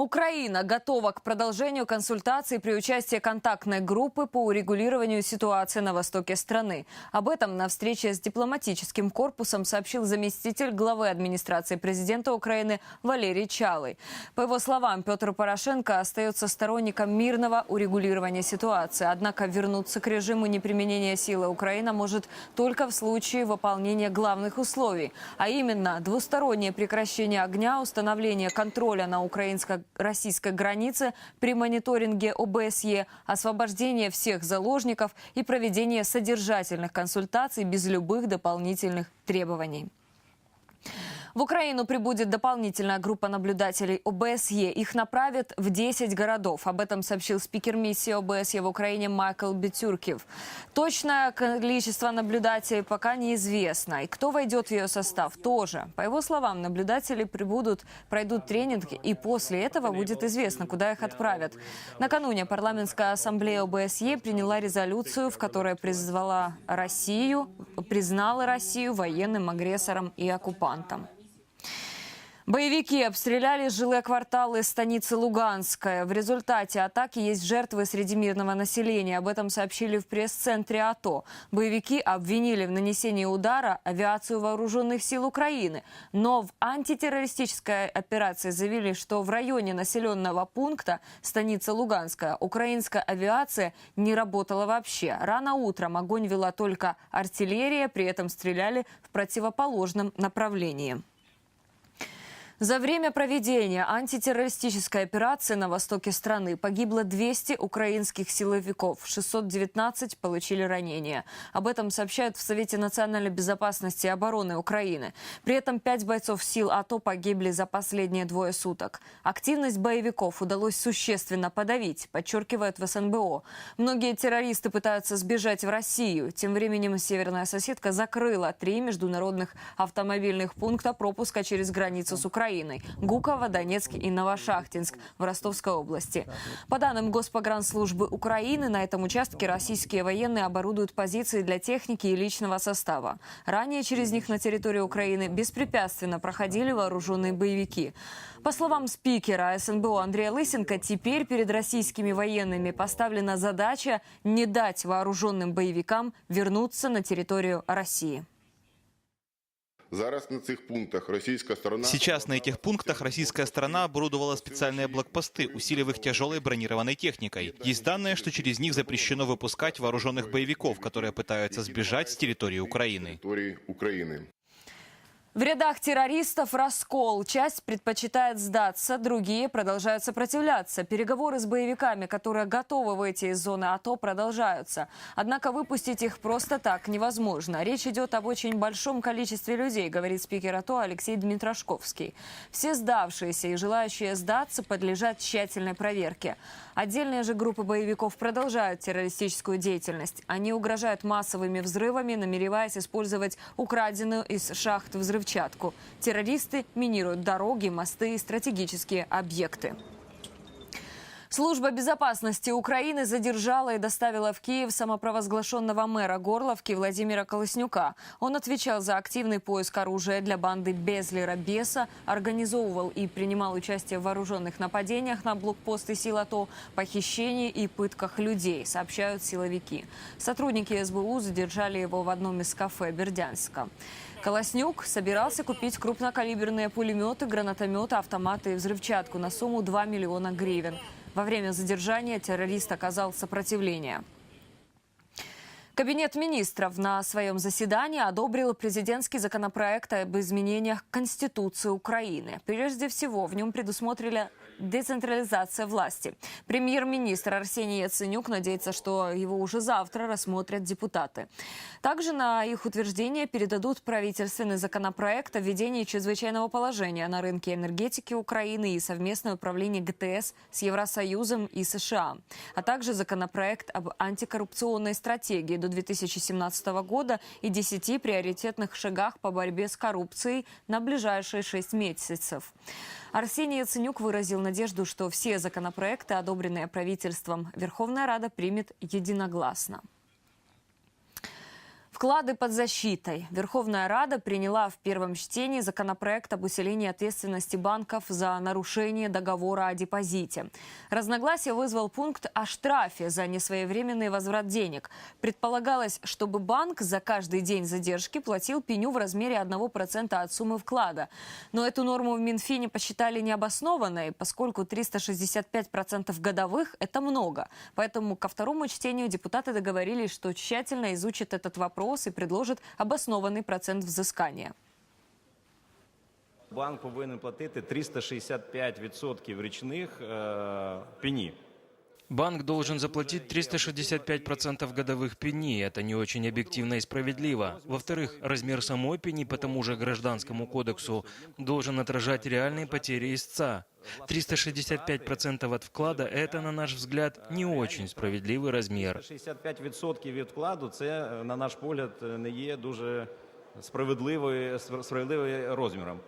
Украина готова к продолжению консультаций при участии контактной группы по урегулированию ситуации на востоке страны. Об этом на встрече с дипломатическим корпусом сообщил заместитель главы администрации президента Украины Валерий Чалый. По его словам, Петр Порошенко остается сторонником мирного урегулирования ситуации. Однако вернуться к режиму неприменения силы Украина может только в случае выполнения главных условий, а именно двустороннее прекращение огня, установление контроля на украинско российской границы при мониторинге ОБСЕ, освобождение всех заложников и проведение содержательных консультаций без любых дополнительных требований. В Украину прибудет дополнительная группа наблюдателей ОБСЕ. Их направят в 10 городов. Об этом сообщил спикер миссии ОБСЕ в Украине Майкл Бетюркив. Точное количество наблюдателей пока неизвестно. И кто войдет в ее состав тоже. По его словам, наблюдатели прибудут, пройдут тренинг, и после этого будет известно, куда их отправят. Накануне парламентская ассамблея ОБСЕ приняла резолюцию, в которой призвала Россию, признала Россию военным агрессором и оккупантом. Боевики обстреляли жилые кварталы станицы Луганская. В результате атаки есть жертвы среди мирного населения. Об этом сообщили в пресс-центре АТО. Боевики обвинили в нанесении удара авиацию вооруженных сил Украины. Но в антитеррористической операции заявили, что в районе населенного пункта станица Луганская украинская авиация не работала вообще. Рано утром огонь вела только артиллерия, при этом стреляли в противоположном направлении. За время проведения антитеррористической операции на востоке страны погибло 200 украинских силовиков, 619 получили ранения. Об этом сообщают в Совете национальной безопасности и обороны Украины. При этом пять бойцов сил АТО погибли за последние двое суток. Активность боевиков удалось существенно подавить, подчеркивают в СНБО. Многие террористы пытаются сбежать в Россию. Тем временем северная соседка закрыла три международных автомобильных пункта пропуска через границу с Украиной. Украиной – Гуково, Донецк и Новошахтинск в Ростовской области. По данным Госпогранслужбы Украины, на этом участке российские военные оборудуют позиции для техники и личного состава. Ранее через них на территории Украины беспрепятственно проходили вооруженные боевики. По словам спикера СНБО Андрея Лысенко, теперь перед российскими военными поставлена задача не дать вооруженным боевикам вернуться на территорию России. Зараз на цих пунктах российская сторона... Сейчас на этих пунктах российская сторона оборудовала специальные блокпосты, усилив их тяжелой бронированной техникой. Есть данные, что через них запрещено выпускать вооруженных боевиков, которые пытаются сбежать с территории Украины. В рядах террористов раскол. Часть предпочитает сдаться, другие продолжают сопротивляться. Переговоры с боевиками, которые готовы выйти из зоны АТО, продолжаются. Однако выпустить их просто так невозможно. Речь идет об очень большом количестве людей, говорит спикер АТО Алексей Дмитрашковский. Все сдавшиеся и желающие сдаться подлежат тщательной проверке. Отдельные же группы боевиков продолжают террористическую деятельность. Они угрожают массовыми взрывами, намереваясь использовать украденную из шахт взрывчатку. Террористы минируют дороги, мосты и стратегические объекты. Служба безопасности Украины задержала и доставила в Киев самопровозглашенного мэра Горловки Владимира Колоснюка. Он отвечал за активный поиск оружия для банды Безлера Беса, организовывал и принимал участие в вооруженных нападениях на блокпосты сил АТО, похищении и пытках людей, сообщают силовики. Сотрудники СБУ задержали его в одном из кафе Бердянска. Колоснюк собирался купить крупнокалиберные пулеметы, гранатометы, автоматы и взрывчатку на сумму 2 миллиона гривен. Во время задержания террорист оказал сопротивление. Кабинет министров на своем заседании одобрил президентский законопроект об изменениях Конституции Украины. Прежде всего, в нем предусмотрели децентрализация власти. Премьер-министр Арсений Яценюк надеется, что его уже завтра рассмотрят депутаты. Также на их утверждение передадут правительственный законопроект о введении чрезвычайного положения на рынке энергетики Украины и совместное управление ГТС с Евросоюзом и США, а также законопроект об антикоррупционной стратегии до 2017 года и 10 приоритетных шагах по борьбе с коррупцией на ближайшие 6 месяцев. Арсений Яценюк выразил надежду, что все законопроекты, одобренные правительством, Верховная Рада примет единогласно. Вклады под защитой. Верховная Рада приняла в первом чтении законопроект об усилении ответственности банков за нарушение договора о депозите. Разногласие вызвал пункт о штрафе за несвоевременный возврат денег. Предполагалось, чтобы банк за каждый день задержки платил пеню в размере 1% от суммы вклада. Но эту норму в Минфине посчитали необоснованной, поскольку 365% годовых – это много. Поэтому ко второму чтению депутаты договорились, что тщательно изучат этот вопрос и предложат обоснованный процент взыскания. Банк повинен платити 365% річних е, пені. Банк должен заплатить 365% годовых пени. Это не очень объективно и справедливо. Во-вторых, размер самой пени по тому же гражданскому кодексу должен отражать реальные потери истца. 365% от вклада – это, на наш взгляд, не очень справедливый размер. 65% від вкладу це, е, на наш погляд, е, не є дуже справедливою, справедливим розміром.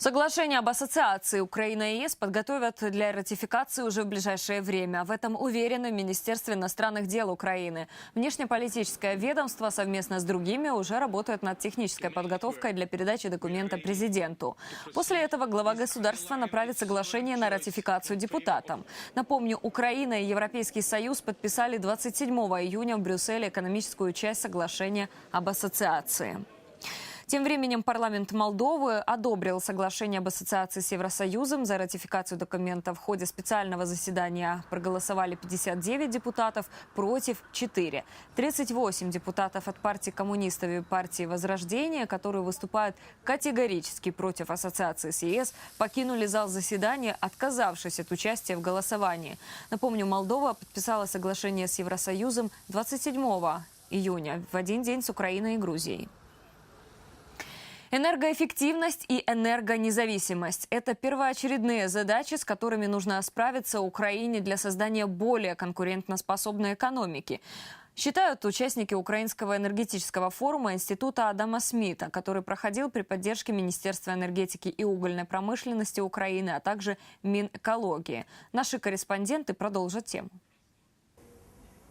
Соглашение об ассоциации Украина и ЕС подготовят для ратификации уже в ближайшее время. В этом уверены в Министерстве иностранных дел Украины. Внешнеполитическое ведомство совместно с другими уже работает над технической подготовкой для передачи документа президенту. После этого глава государства направит соглашение на ратификацию депутатам. Напомню, Украина и Европейский Союз подписали 27 июня в Брюсселе экономическую часть соглашения об ассоциации. Тем временем парламент Молдовы одобрил соглашение об ассоциации с Евросоюзом. За ратификацию документа в ходе специального заседания проголосовали 59 депутатов, против 4. 38 депутатов от партии коммунистов и партии Возрождения, которые выступают категорически против ассоциации с ЕС, покинули зал заседания, отказавшись от участия в голосовании. Напомню, Молдова подписала соглашение с Евросоюзом 27 июня, в один день с Украиной и Грузией. Энергоэффективность и энергонезависимость – это первоочередные задачи, с которыми нужно справиться Украине для создания более конкурентоспособной экономики. Считают участники Украинского энергетического форума Института Адама Смита, который проходил при поддержке Министерства энергетики и угольной промышленности Украины, а также Минэкологии. Наши корреспонденты продолжат тему.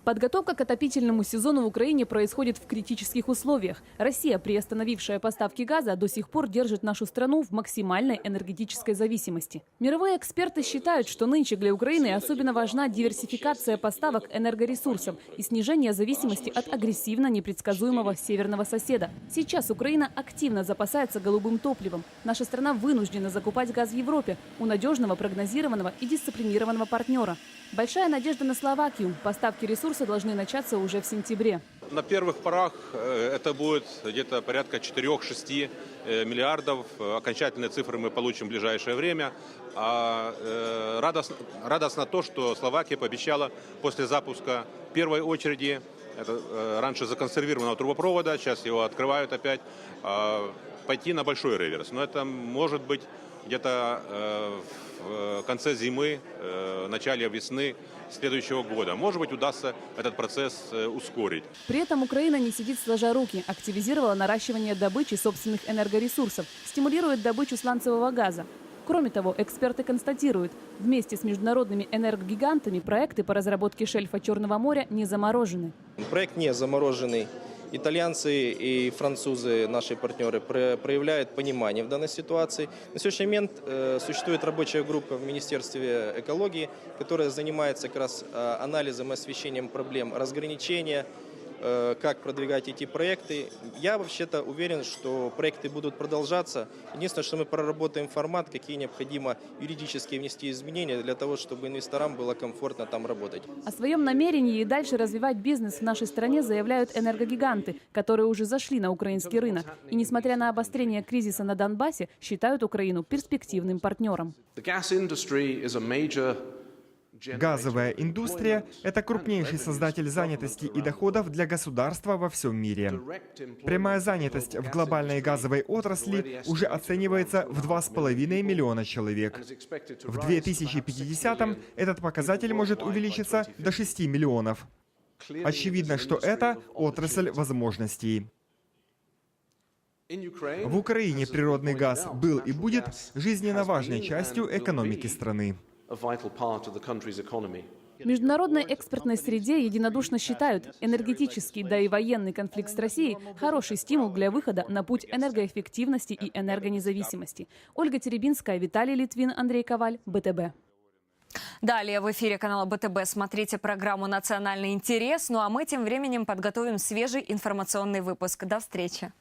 Подготовка к отопительному сезону в Украине происходит в критических условиях. Россия, приостановившая поставки газа, до сих пор держит нашу страну в максимальной энергетической зависимости. Мировые эксперты считают, что нынче для Украины особенно важна диверсификация поставок энергоресурсов и снижение зависимости от агрессивно непредсказуемого северного соседа. Сейчас Украина активно запасается голубым топливом. Наша страна вынуждена закупать газ в Европе у надежного, прогнозированного и дисциплинированного партнера. Большая надежда на Словакию. Поставки ресурса должны начаться уже в сентябре. На первых порах э, это будет где-то порядка 4-6 э, миллиардов. Окончательные цифры мы получим в ближайшее время. А э, радостно, радостно то, что Словакия пообещала после запуска первой очереди, это раньше законсервированного трубопровода, сейчас его открывают опять, а, пойти на большой реверс. Но это может быть где-то в конце зимы, начале весны следующего года. Может быть, удастся этот процесс э, ускорить. При этом Украина не сидит сложа руки, активизировала наращивание добычи собственных энергоресурсов, стимулирует добычу сланцевого газа. Кроме того, эксперты констатируют, вместе с международными энергогигантами проекты по разработке шельфа Черного моря не заморожены. Проект не замороженный. Итальянцы и французы, наши партнеры, про- проявляют понимание в данной ситуации. На сегодняшний момент э, существует рабочая группа в Министерстве экологии, которая занимается как раз э, анализом и освещением проблем разграничения, как продвигать эти проекты. Я вообще-то уверен, что проекты будут продолжаться. Единственное, что мы проработаем формат, какие необходимо юридически внести изменения для того, чтобы инвесторам было комфортно там работать. О своем намерении и дальше развивать бизнес в нашей стране заявляют энергогиганты, которые уже зашли на украинский рынок. И несмотря на обострение кризиса на Донбассе, считают Украину перспективным партнером. The gas industry is a major Газовая индустрия – это крупнейший создатель занятости и доходов для государства во всем мире. Прямая занятость в глобальной газовой отрасли уже оценивается в 2,5 миллиона человек. В 2050-м этот показатель может увеличиться до 6 миллионов. Очевидно, что это отрасль возможностей. В Украине природный газ был и будет жизненно важной частью экономики страны. A vital part of the country's economy. В международной экспертной среде единодушно считают, энергетический, да и военный конфликт с Россией – хороший стимул для выхода на путь энергоэффективности и энергонезависимости. Ольга Теребинская, Виталий Литвин, Андрей Коваль, БТБ. Далее в эфире канала БТБ смотрите программу «Национальный интерес». Ну а мы тем временем подготовим свежий информационный выпуск. До встречи.